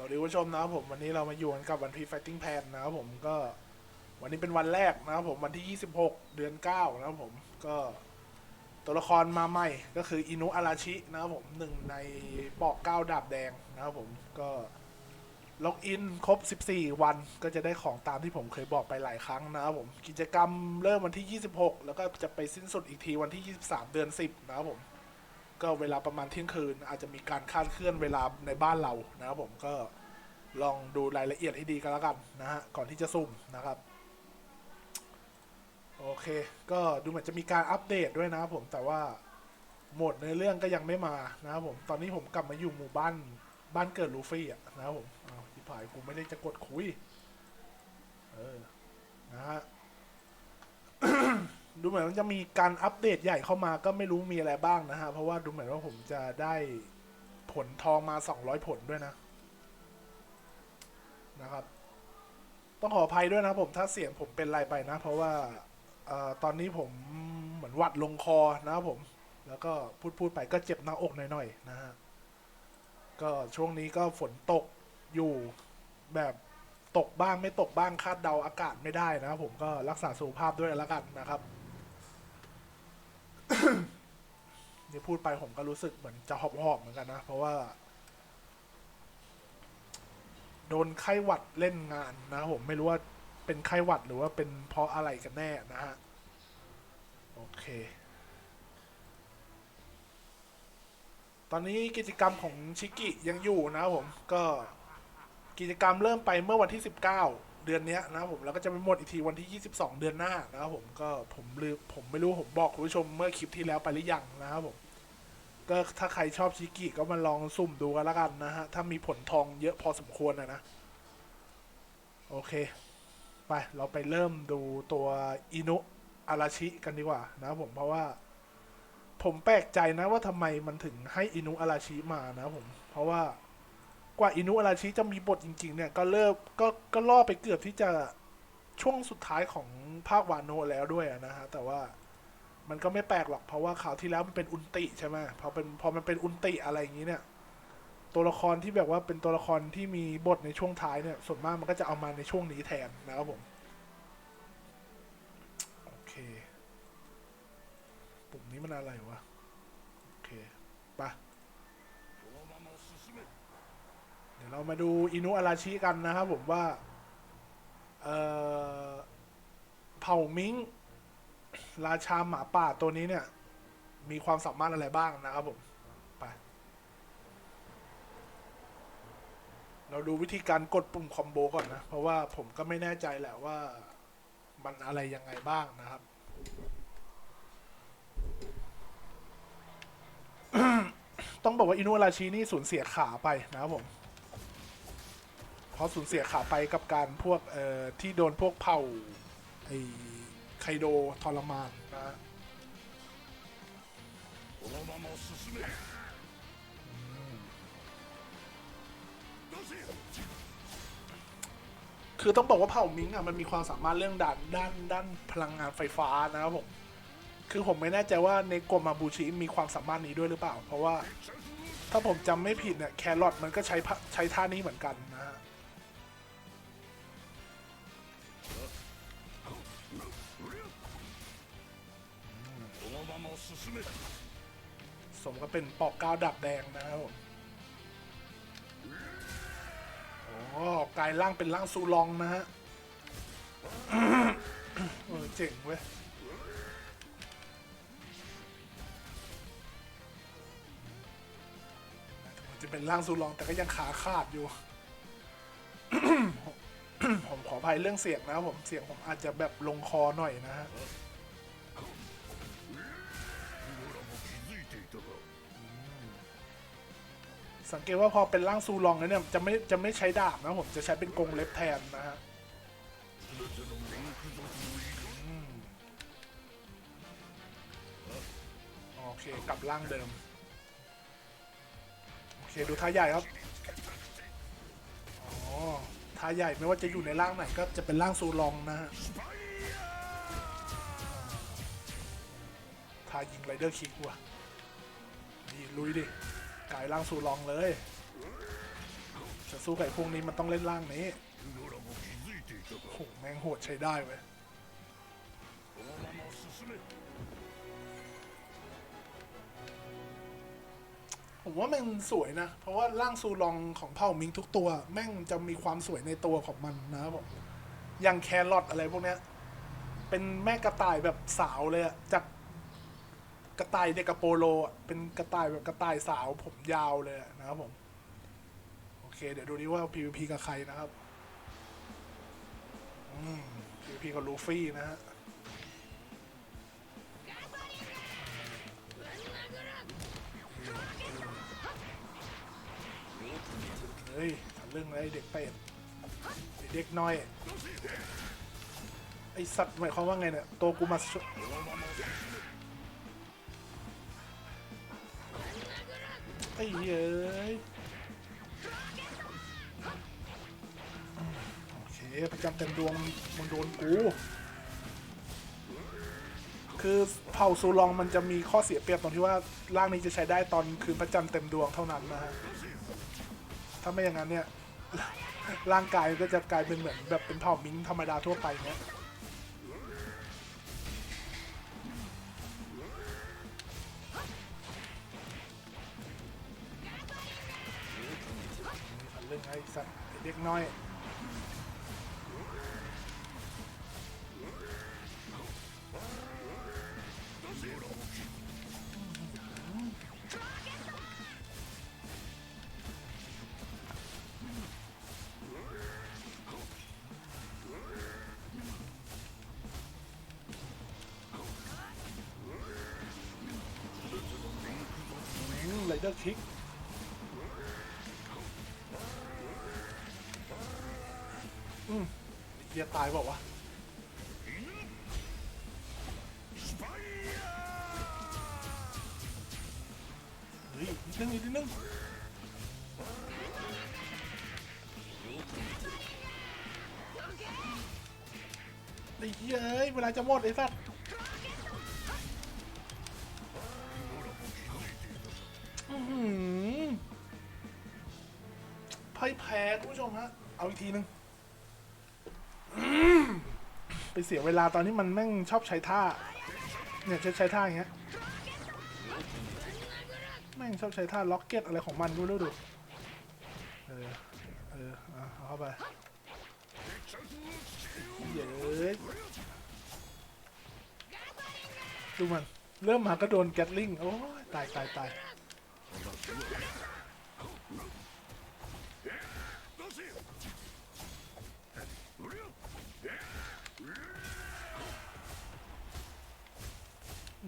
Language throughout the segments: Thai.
สวัสดีผู้ชมนะครับผมวันนี้เรามาอยู่กันกับวันพี Fighting Pan นะครับผมก็วันนี้เป็นวันแรกนะครับผมวันที่ 26 เดือน 9 นะครับผมก็ตัวละครมาใหม่ก็คืออินุอาราชินะครับผมหนึ่งในปอกเก้าดาบแดงนะครับผมก็ล็อกอินครบ 14 วันก็จะได้ของตามที่ผมเคยบอกไปหลายครั้งนะครับผมกิจกรรมเริ่มวันที่ 26 แล้วก็จะไปสิ้นสุดอีกทีวันที่ 23 เดือน 10 นะครับผม ก็เวลาประมาณเที่ยงคืน อาจจะมีการคาดเคลื่อนเวลาในบ้านเรานะครับผมก็ลองดูรายละเอียดให้ดีกันแล้วกันนะฮะก่อนที่จะซุ่มนะครับ โอเค ก็ดูเหมือนจะมีการอัปเดตด้วยนะครับผมแต่ว่าโหมดในเรื่องก็ยังไม่มานะครับผมตอนนี้ผมกลับมาอยู่หมู่บ้านบ้านเกิดลูฟี่อะนะครับผมอ้าวที่ผายกูไม่ได้จะกดคุยเออนะฮะ ดูเหมือนมันจะมีการอัปเดตใหญ่เข้ามาก็ไม่รู้มีอะไรบ้างนะฮะ เพราะว่าดูเหมือนว่าผมจะได้ผลทองมา 200 ผลด้วยนะ นะครับ ต้องขออภัยด้วยนะผมถ้าเสียงผมเป็นไรไปนะ เพราะว่าออตอนนี้ผมเหมือนหวัดลงคอนะครับผม แล้วก็พูดพูดไปก็เจ็บหน้าอกหน่อยๆนะฮะ ก็ช่วงนี้ก็ฝนตกอยู่แบบตกบ้างไม่ตกบ้างคาดเดาอากาศไม่ได้นะครับผมก็รักษาสุขภาพด้วยแล้วกันนะครับ นี่พูดไปผมก็รู้สึกเหมือนจะหอบๆเหมือนกันนะ เพราะว่า โดนไข้หวัดเล่นงานนะผมไม่รู้ว่าเป็นไข้หวัดหรือว่าเป็นเพราะอะไรกันแน่นะฮะ โอเค ตอนนี้กิจกรรมของชิกิยังอยู่นะผมก็กิจกรรมเริ่มไปเมื่อวันที่ 19 เดือนนี้นะครับผมแล้วก็จะไปหมดอีกทีวันที่ 22 เดือนหน้านะครับผมก็ผมลืมผมไม่รู้ผมบอกคุณผู้ชมเมื่อคลิปที่แล้วไปหรือยังนะครับผมก็ถ้าใครชอบชิกิก็มาลองสุ่มดูกันล้วกันนะฮะ ถ้ามีผลทองเยอะพอสมควรนะนะ โอเค ไป เราไปเริ่มดูตัวอินุอาราชิกันดีกว่านะครับผมเพราะว่า ผมแปลกใจนะว่าทำไมมันถึงให้อินุอาราชิมานะครับผม เพราะว่า กว่าอินุอาราชิจะมีบทจริง ๆ เนี่ยก็เริ่มก็ก็ล่อไปเกือบที่จะช่วงสุดท้ายของภาควานโนแล้วด้วยนะฮะแต่ว่ามันก็ไม่แปลกหรอก เพราะว่าข่าวที่แล้วมันเป็นอุนติใช่ไหมพอเป็นพอมันเป็นอุนติอะไรอย่างนี้เนี่ย ตัวละครที่แบบว่าเป็นตัวละครที่มีบทในช่วงท้ายเนี่ย ส่วนมากมันก็จะเอามาในช่วงนี้แทนนะครับผมโอเคปุ่มนี้มันอะไรวะโอเคไปะ เดี๋ยวเรามาดูอินุอาราชิกันนะครับผมว่า เอ่อ เผ่ามิงราชาหมาป่าตัวนี้เนี่ย มีความสามารถอะไรบ้างนะครับผม ไป เราดูวิธีการกดปุ่มคอมโบก่อนนะ เพราะว่าผมก็ไม่แน่ใจแหละว่ามันอะไรยังไงบ้างนะครับต้องบอกว่าอินุราชินี่สูญเสียขาไปนะครับผม เพราะสูญเสียขาไปกับการพวกเอ่อที่โดนพวกเผ่าไอไคโดทรมานนะคือต้องบอกว่าเผ่ามิงอะมันมีความสามารถเรื่องด้านด้านด้านพลังงานไฟฟ้านะครับผม คือผมไม่แน่ใจว่าในกรมาบูชิมีความสามารถนี้ด้วยหรือเปล่า เพราะว่าถ้าผมจำไม่ผิดเนี่ยแครอทมันก็ใช้ใช้ท่านี้เหมือนกันนะ สมก็เป็นปอกกาวดับแดงนะครับผมโอ้กลายร่างเป็นร่างซูลองนะฮะเออเจ๋งเว้ยจะเป็นร่างซูลองแต่ก็ยังขาขาดอยู่ ผมขออภัยเรื่องเสียงนะครับผมเสียงผมอาจจะแบบลงคอหน่อยนะฮะ สังเกตว่าพอเป็นร่างซูลองแล้วเนี่ยจะไม่จะไม่ใช้ดาบนะผมจะใช้เป็นกรงเล็บแทนนะฮะโอเคกลับร่างเดิม โอเคดูท่าใหญ่ครับอ๋อท่าใหญ่ไม่ว่าจะอยู่ในร่างไหนก็จะเป็นร่างซูลองนะฮะทายิงไรเดอร์คิกว่ะดีลุยดิ กายร่างสู่ลองเลยจะสู้ไก่พวกนี้มันต้องเล่นร่างนี้โหแมงโหดใช้ได้เว้ยผมว่าแม่งสวยนะ เพราะว่าร่างซูลองของเผ่ามิงทุกตัว แม่งจะมีความสวยในตัวของมันนะผมอย่างแครอทอะไรพวกเนี้ย เป็นแม่กระต่ายแบบสาวเลยอะจาก กระต่ายเด็กกระโปโลเป็นกระต่ายแบบกระต่ายสาวผมยาวเลยนะครับผม โอเค เดี๋ยวดูดิว่า PVP กับใครนะครับอืม PVP กับลูฟี่นะฮะเฮ้ยทะลึ่งเลยไอ้เด็กเป็ดเด็กน้อย ไอสัตว์หมายความว่าไงเนี่ย ตัวกูมา ไอ้เย้ยโอเคประจำเต็มดวงมึงโดนกู คือเผ่าซูลองมันจะมีข้อเสียเปรียบตรงที่ว่าร่างนี้จะใช้ได้ตอนคืนพระจันทร์เต็มดวงเท่านั้นนะฮะ ถ้าไม่อย่างนั้นเนี่ย ร่างกายก็จะกลายเป็นเหมือนแบบเป็นเผ่ามิงธรรมดาทั่วไปเนี้ย ไอ้สัตว์ไอ้เด็กน้อยไรเดอร์คิก ฮียตายบอกว่าวะเฮ้ยนิดนึงอีกนิดนึงไอ้เหี้ยเอ้ยเวลาจะหมดไอ้สัตว์อื้อหือพ่ายแพ้คุณผู้ชมฮะ เอาอีกทีหนึงอืมไป เสียเวลาตอนที่มันแม่งชอบใช้ท่า เนี่ยใช้ใช้ท่าอย่างเงี้ย แม่งชอบใช้ท่าล็อกเก็ตอะไรของมันดูดูดูเออ เออเอาเอาเข้าไปเย้ยดูมัน เริ่มมาก็โดนแกตลิงโอ้ยตายตายตาย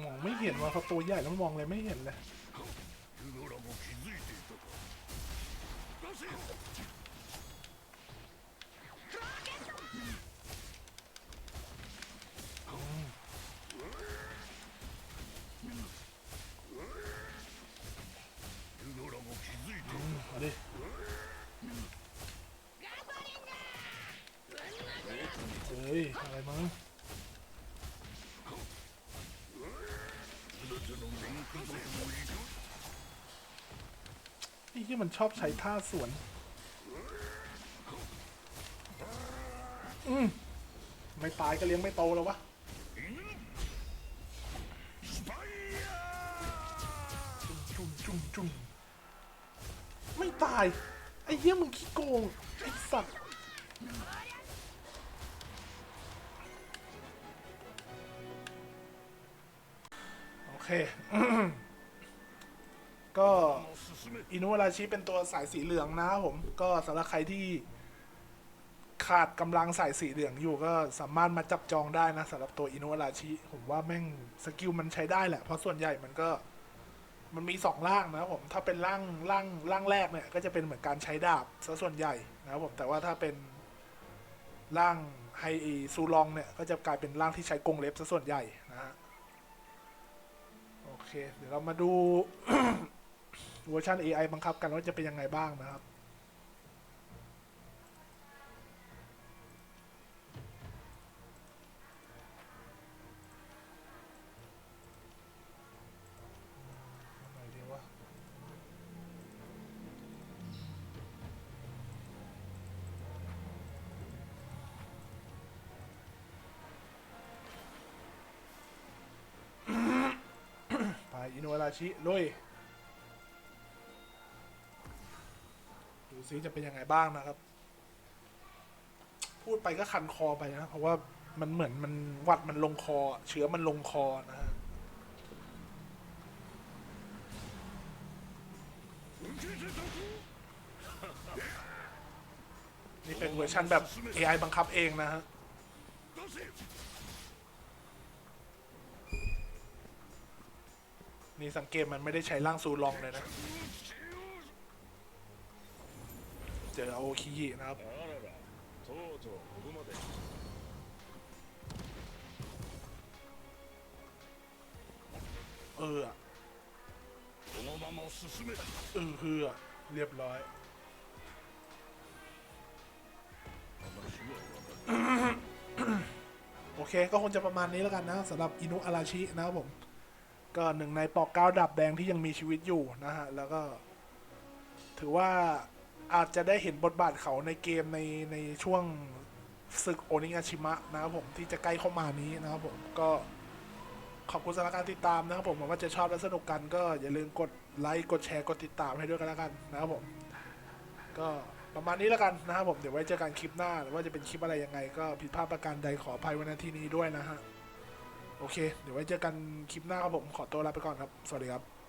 มองไม่เห็นว่าเขาตัวใหญ่แล้วมองเลยไม่เห็นเลย ไอ้ที่มันชอบใช้ท่าสวน อืมไม่ตายก็เลี้ยงไม่โตแล้ววะจุ่มจุ่มจุ่มไม่ตาย ไอ้เหี้ยมึงขี้โกง ไอ้สัตว์โอเค ก็อินุวราชิเป็นตัวสายสีเหลืองนะผมก็สำหรับใครที่ขาดกำลังสายสีเหลืองอยู่ก็สามารถมาจับจองได้นะสำหรับตัวอินุวราชิผมว่าแม่งสกิลมันใช้ได้แหละ เพราะส่วนใหญ่มันก็มันมีสองร่างนะผมถ้าเป็นร่างร่างร่างแรกเนี่ยก็จะเป็นเหมือนการใช้ดาบซะส่วนใหญ่นะครับผมแต่ว่าถ้าเป็นร่างไฮซูลองเนี่ยก็จะกลายเป็นร่างที่ใช้กรงเล็บซะส่วนใหญ่นะฮะโอเค เดี๋ยวเรามาดู เวอร์ชัน AI บังคับกันว่าจะเป็นยังไงบ้างนะครับ ไปอินโนราชิลุย ซิจะเป็นยังไงบ้างนะครับ พูดไปก็คันคอไปนะเพราะว่ามันเหมือนมันวัดมันลงคอ เชื้อมันลงคอนะะนี่เป็นเวอร์ชันแบบ AI บังคับเองนะฮะนี่สังเกตมันไม่ได้ใช้ร่างซูลองเลยนะ เจอโอคินะครับเออเออคือเรียบร้อยโอเคก็คงจะประมาณนี้แล้วกันนะสำหรับอินุอาราชินะครับผม ก็หนึ่งในปอกก้าดับแดงที่ยังมีชีวิตอยู่นะฮะ แล้วก็ ถือว่า อาจจะได้เห็นบทบาทเขาในเกมในในช่วงศึกโอนิงาชิมะนะครับผมที่จะใกล้เข้ามานี้นะครับผมก็ขอบคุณสำหรับการติดตามนะครับผมหวังว่าจะชอบและสนุกกันก็อย่าลืมกดไลค์กดแชร์กดติดตามให้ด้วยกันแล้วกันนะครับผม ก็ประมาณนี้แล้วกันนะครับผมเดี๋ยวไว้เจอกันคลิปหน้าหรือว่าจะเป็นคลิปอะไรยังไง ก็ผิดพลาดประการใดขออภัยไว้ณที่นี้ด้วยนะฮะโอเค เดี๋ยวไว้เจอกันคลิปหน้าครับผมขอตัวลาไปก่อนครับ สวัสดีครับ